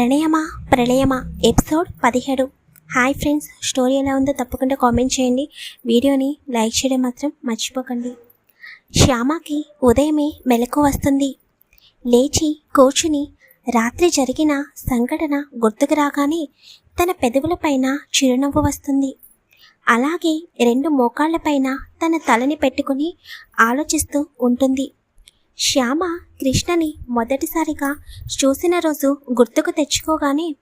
ప్రణయమా ప్రళయమా ఎపిసోడ్ పదిహేడు. Hi friends story ఎలా ఉందో తప్పకుండా కామెంట్ చేయండి. వీడియోని లైక్ చేయడం మాత్రం మర్చిపోకండి. శ్యామకి ఉదయమే మెలకు వస్తుంది. లేచి కూర్చుని రాత్రి జరిగిన సంఘటన గుర్తుకు రాగానే తన పెదవులపైన చిరునవ్వు వస్తుంది. అలాగే రెండు మోకాళ్ళపైన తన తలని పెట్టుకుని ఆలోచిస్తూ ఉంటుంది. శ్యామ కృష్ణని మొదటిసారిగా చూసిన రోజు గుర్తుకు తెచ్చుకోగానే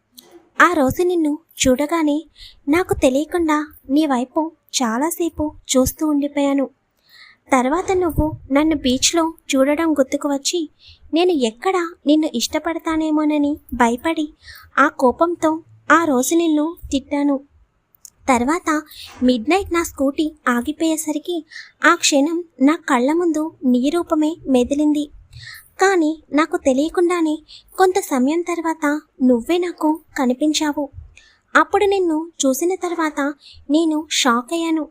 ఆ రోజు నిన్ను చూడగానే నాకు తెలియకుండా నీ వైపు చాలాసేపు చూస్తూ ఉండిపోయాను. తర్వాత నువ్వు నన్ను బీచ్లో చూడడం గుర్తుకు వచ్చి నేను ఎక్కడ నిన్ను ఇష్టపడతానేమోనని భయపడి ఆ కోపంతో ఆ రోజు నిన్ను తిట్టాను. తర్వాత మిడ్ నైట్ నా స్కూటీ ఆగిపోయేసరికి ఆ క్షణం నా కళ్ళ ముందు నీ రూపమే మెదిలింది. కానీ నాకు తెలియకుండానే కొంత సమయం తర్వాత నువ్వే నాకు కనిపించావు. అప్పుడు నిన్ను చూసిన తర్వాత నేను షాక్ అయ్యాను.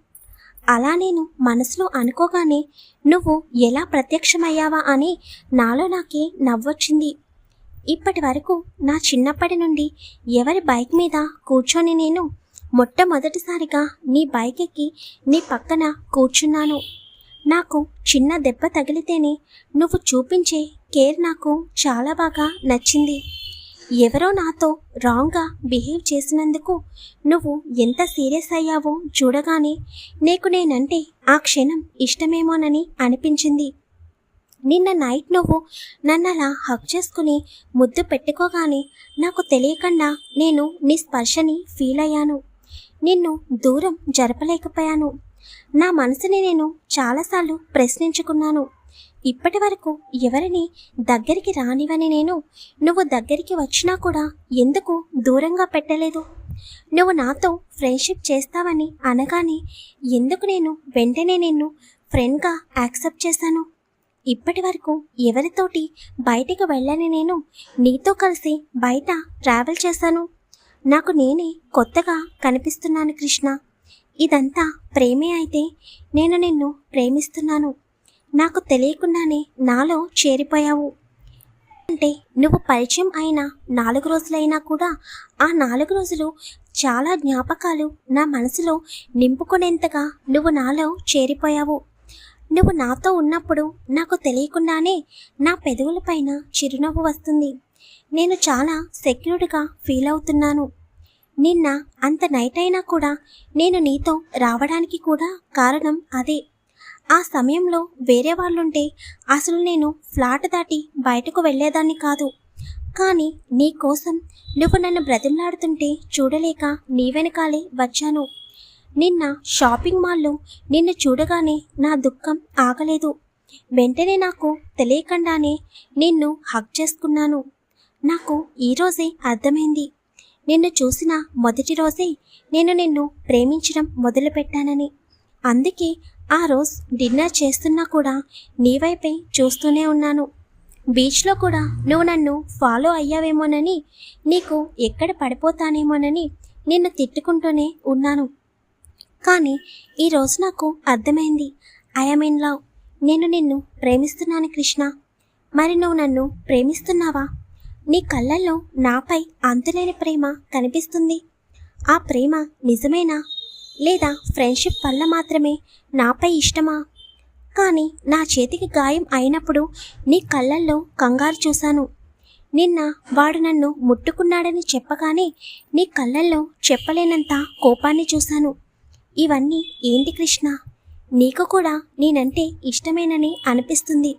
అలా నేను మనసులో అనుకోగానే నువ్వు ఎలా ప్రత్యక్షమయ్యావా అని నాలో నాకే నవ్వొచ్చింది. ఇప్పటి వరకు నా చిన్నప్పటి నుండి ఎవరి బైక్ మీద కూర్చొని నేను మొట్టమొదటిసారిగా నీ బైక్ ఎక్కి నీ పక్కన కూర్చున్నాను. నాకు చిన్న దెబ్బ తగిలితేనే నువ్వు చూపించే కేర్ నాకు చాలా బాగా నచ్చింది. ఎవరో నాతో రాంగ్గా బిహేవ్ చేసినందుకు నువ్వు ఎంత సీరియస్ అయ్యావో చూడగానే నీకు నేనంటే ఆ క్షణం ఇష్టమేమోనని అనిపించింది. నిన్న నైట్ నువ్వు నన్ను అలా హక్ చేసుకుని ముద్దు పెట్టుకోగానే నాకు తెలియకుండా నేను నీ స్పర్శని ఫీల్ అయ్యాను. నిన్ను దూరం జరపలేకపోయాను. నా మనసుని నేను చాలాసార్లు ప్రశ్నించుకున్నాను. ఇప్పటి వరకు ఎవరిని దగ్గరికి రానివని నేను నువ్వు దగ్గరికి వచ్చినా కూడా ఎందుకు దూరంగా పెట్టలేదు? నువ్వు నాతో ఫ్రెండ్షిప్ చేస్తావని అనగానే ఎందుకు నేను వెంటనే నిన్ను ఫ్రెండ్గా యాక్సెప్ట్ చేశాను? ఇప్పటి వరకు ఎవరితోటి బయటికి వెళ్ళని నేను నీతో కలిసి బయట ట్రావెల్ చేశాను. నాకు నేనే కొత్తగా కనిపిస్తున్నాను కృష్ణ. ఇదంతా ప్రేమే అయితే నేను నిన్ను ప్రేమిస్తున్నాను. నాకు తెలియకుండానే నాలో చేరిపోయావు. అంటే నువ్వు పరిచయం అయిన నాలుగు రోజులైనా కూడా ఆ నాలుగు రోజులు చాలా జ్ఞాపకాలు నా మనసులో నింపుకునేంతగా నువ్వు నాలో చేరిపోయావు. నువ్వు నాతో ఉన్నప్పుడు నాకు తెలియకుండానే నా పెదవులపైన చిరునవ్వు వస్తుంది. నేను చాలా సెక్యూర్డ్గా ఫీల్ అవుతున్నాను. నిన్న అంత నైట్ అయినా కూడా నేను నీతో రావడానికి కూడా కారణం అదే. ఆ సమయంలో వేరే వాళ్ళుంటే అసలు నేను ఫ్లాట్ దాటి బయటకు వెళ్ళేదాన్ని కాదు. కానీ నీ కోసం నువ్వు నన్ను బ్రతిమలాడుతుంటే చూడలేక నీ వెనకాలే వచ్చాను. నిన్న షాపింగ్ మాల్లో నిన్ను చూడగానే నా దుఃఖం ఆగలేదు. వెంటనే నాకు తెలియకుండానే నిన్ను హక్ చేసుకున్నాను. నాకు ఈరోజే అర్థమైంది. నిన్ను చూసిన మొదటి రోజే నేను నిన్ను ప్రేమించడం మొదలుపెట్టానని. అందుకే ఆ రోజు డిన్నర్ చేస్తున్నా కూడా నీ వైపే చూస్తూనే ఉన్నాను. బీచ్లో కూడా నువ్వు నన్ను ఫాలో అయ్యావేమోనని నీకు ఎక్కడ పడిపోతానేమోనని నిన్ను తిట్టుకుంటూనే ఉన్నాను. కానీ ఈరోజు నాకు అర్థమైంది. I'm in love. నేను నిన్ను ప్రేమిస్తున్నాను కృష్ణ. మరి నువ్వు నన్ను ప్రేమిస్తున్నావా? నీ కళ్ళల్లో నాపై అంతులేని ప్రేమ కనిపిస్తుంది. ఆ ప్రేమ నిజమేనా? లేదా ఫ్రెండ్షిప్ వల్ల మాత్రమే నాపై ఇష్టమా? కానీ నా చేతికి గాయం అయినప్పుడు నీ కళ్ళల్లో కంగారు చూశాను. నిన్న వాడు నన్ను ముట్టుకున్నాడని చెప్పగానే నీ కళ్ళల్లో చెప్పలేనంత కోపాన్ని చూశాను. ఇవన్నీ ఏంటి కృష్ణ? నీకు కూడా నేనంటే ఇష్టమేనని అనిపిస్తుంది.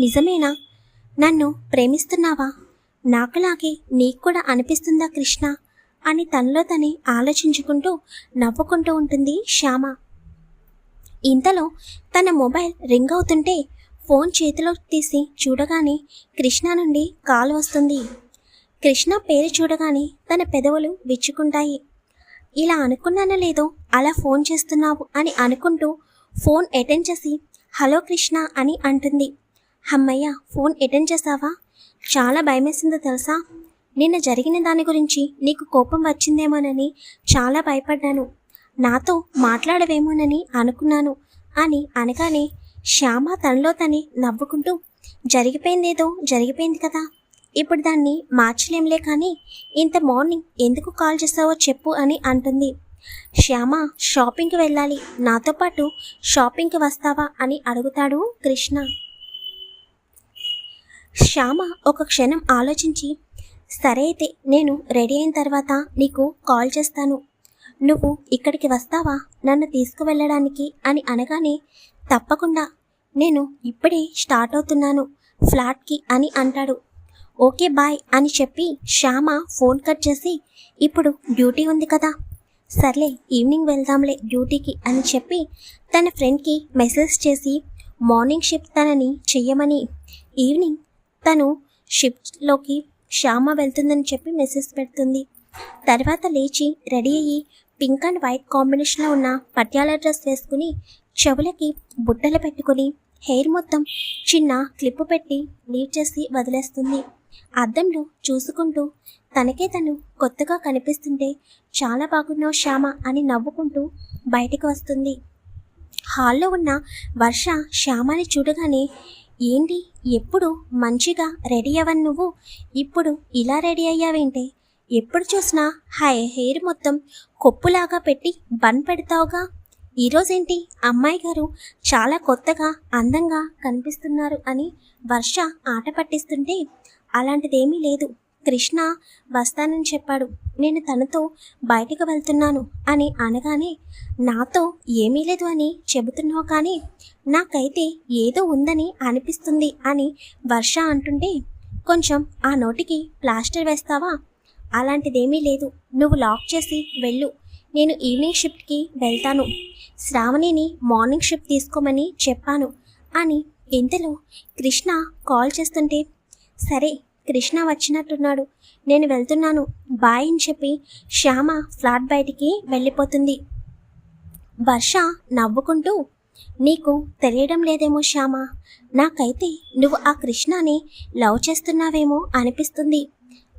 నిజమేనా? నన్ను ప్రేమిస్తున్నావా? నాకులాగే నీకు కూడా అనిపిస్తుందా కృష్ణ? అని తనలో తనే ఆలోచించుకుంటూ నవ్వుకుంటూ ఉంటుంది శ్యామ. ఇంతలో తన మొబైల్ రింగ్ అవుతుంటే ఫోన్ చేతిలో తీసి చూడగానే కృష్ణ నుండి కాల్ వస్తుంది. కృష్ణ పేరు చూడగానే తన పెదవులు విచ్చుకుంటాయి. ఇలా అనుకున్నానో లేదో అలా ఫోన్ చేస్తున్నావు అని అనుకుంటూ ఫోన్ అటెండ్ చేసి హలో కృష్ణ అని అంటుంది. అమ్మయ్య ఫోన్ అటెండ్ చేసావా? చాలా భయమేసిందో తెలుసా? నిన్న జరిగిన దాని గురించి నీకు కోపం వచ్చిందేమోనని చాలా భయపడ్డాను. నాతో మాట్లాడవేమోనని అనుకున్నాను అని అనగానే శ్యామ తనలో తనే నవ్వుకుంటూ జరిగిపోయిందేదో జరిగిపోయింది కదా. ఇప్పుడు దాన్ని మార్చలేంలే కానీ ఇంత మార్నింగ్ ఎందుకు కాల్ చేసావో చెప్పు అని అంటుంది. శ్యామ షాపింగ్కి వెళ్ళాలి. నాతో పాటు షాపింగ్కి వస్తావా అని అడుగుతాడు కృష్ణ. శ్యామ ఒక క్షణం ఆలోచించి సరే అయితే నేను రెడీ అయిన తర్వాత నీకు కాల్ చేస్తాను. నువ్వు ఇక్కడికి వస్తావా? నన్ను తీసుకువెళ్ళడానికి అని అనగానే తప్పకుండా. నేను ఇప్పుడే స్టార్ట్ అవుతున్నాను ఫ్లాట్కి అని అంటాడు. ఓకే బాయ్ అని చెప్పి శ్యామ ఫోన్ కట్ చేసి ఇప్పుడు డ్యూటీ ఉంది కదా. సర్లే ఈవినింగ్ వెళ్దాంలే డ్యూటీకి అని చెప్పి తన ఫ్రెండ్కి మెసేజ్ చేసి మార్నింగ్ షిఫ్ట్ తనని చెయ్యమని ఈవినింగ్ తను షిఫ్ట్లోకి శ్యామ వెళ్తుందని చెప్పి మెసేజ్ పెడుతుంది. తర్వాత లేచి రెడీ అయ్యి పింక్ అండ్ వైట్ కాంబినేషన్లో ఉన్న పట్యాల డ్రెస్ వేసుకుని చెవులకి బుట్టలు పెట్టుకుని హెయిర్ మొత్తం చిన్న క్లిప్ పెట్టి లీవ్ చేసి వదిలేస్తుంది. అద్దంలో చూసుకుంటూ తనకే తను కొత్తగా కనిపిస్తుంటే చాలా బాగున్నావు శ్యామ అని నవ్వుకుంటూ బయటకు వస్తుంది. హాల్లో ఉన్న వర్ష శ్యామని చూడగానే ఏంటి ఎప్పుడు మంచిగా రెడీ అవ్వను నువ్వు? ఇప్పుడు ఇలా రెడీ అయ్యావేంటి? ఎప్పుడు చూసినా హై హెయిర్ మొత్తం కొప్పులాగా పెట్టి బన్ పెడతావుగా? ఈరోజేంటి అమ్మాయి గారు చాలా కొత్తగా అందంగా కనిపిస్తున్నారు అని వర్ష ఆట పట్టిస్తుంటే అలాంటిదేమీ లేదు. కృష్ణ వస్తానని చెప్పాడు. నేను తనతో బయటకు వెళ్తున్నాను అని అనగానే నాతో ఏమీ లేదు అని చెబుతున్నావు కానీ నాకైతే ఏదో ఉందని అనిపిస్తుంది అని వర్ష అంటుంటే కొంచెం ఆ నోటికి ప్లాస్టర్ వేస్తావా? అలాంటిదేమీ లేదు. నువ్వు లాక్ చేసి వెళ్ళు. నేను ఈవినింగ్ షిఫ్ట్కి వెళ్తాను. శ్రావణిని మార్నింగ్ షిఫ్ట్ తీసుకోమని చెప్పాను అని ఇంతలో కృష్ణ కాల్ చేస్తుంటే సరే కృష్ణ వచ్చినట్టున్నాడు. నేను వెళ్తున్నాను. బాయ్ అని చెప్పి శ్యామ ఫ్లాట్ బయటికి వెళ్ళిపోతుంది. వర్ష నవ్వుకుంటూ నీకు తెలియడం లేదేమో శ్యామ. నాకైతే నువ్వు ఆ కృష్ణని లవ్ చేస్తున్నావేమో అనిపిస్తుంది.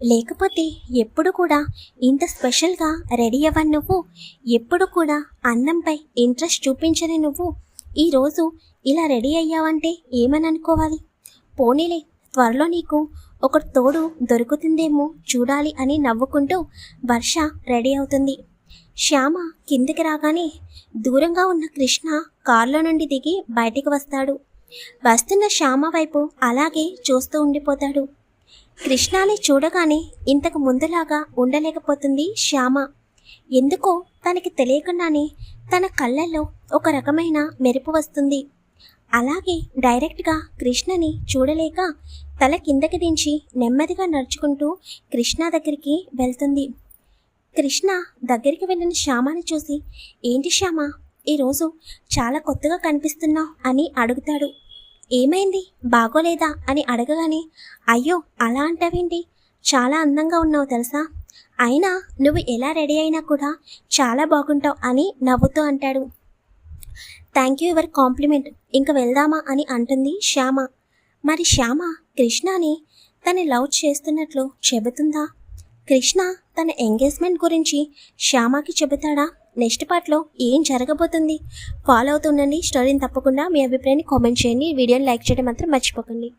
లేకపోతే ఎప్పుడు కూడా ఇంత స్పెషల్గా రెడీ అవ్వని నువ్వు ఎప్పుడు కూడా అందంపై ఇంట్రెస్ట్ చూపించని నువ్వు ఈరోజు ఇలా రెడీ అయ్యావంటే ఏమని అనుకోవాలి? పోనీలే త్వరలో నీకు ఒక తోడు దొరుకుతుందేమో చూడాలి అని నవ్వుకుంటూ వర్ష రెడీ అవుతుంది. శ్యామ కిందికి రాగానే దూరంగా ఉన్న కృష్ణ కారులో నుండి దిగి బయటికి వస్తాడు. వస్తున్న శ్యామ వైపు అలాగే చూస్తూ ఉండిపోతాడు. కృష్ణాని చూడగానే ఇంతకు ముందులాగా ఉండలేకపోతుంది శ్యామ. ఎందుకో తనకి తెలియకుండానే తన కళ్ళల్లో ఒక రకమైన మెరుపు వస్తుంది. అలాగే డైరెక్ట్గా కృష్ణని చూడలేక తల కిందకి దించి నెమ్మదిగా నడుచుకుంటూ కృష్ణ దగ్గరికి వెళ్తుంది. కృష్ణ దగ్గరికి వెళ్ళిన శ్యామని చూసి ఏంటి శ్యామ ఈరోజు చాలా కొత్తగా కనిపిస్తున్నావు అని అడుగుతాడు. ఏమైంది? బాగోలేదా? అని అడగగానే అయ్యో అలా అంటావేంటి? చాలా అందంగా ఉన్నావు తెలుసా? అయినా నువ్వు ఎలా రెడీ అయినా కూడా చాలా బాగుంటావు అని నవ్వుతూ అంటాడు. థ్యాంక్ యూ యువర్ కాంప్లిమెంట్ ఇంక వెళ్దామా అని అంటుంది శ్యామ. మరి శ్యామ కృష్ణని తను లవ్ చేస్తున్నట్లు చెబుతుందా? కృష్ణ తన ఎంగేజ్మెంట్ గురించి శ్యామకి చెబుతాడా? నెక్స్ట్ పార్ట్లో ఏం జరగబోతుంది? ఫాలో అవుతుండండి. స్టోరీని తప్పకుండా మీ అభిప్రాయాన్ని కామెంట్ చేయండి. వీడియోని లైక్ చేయడం మాత్రం మర్చిపోకండి.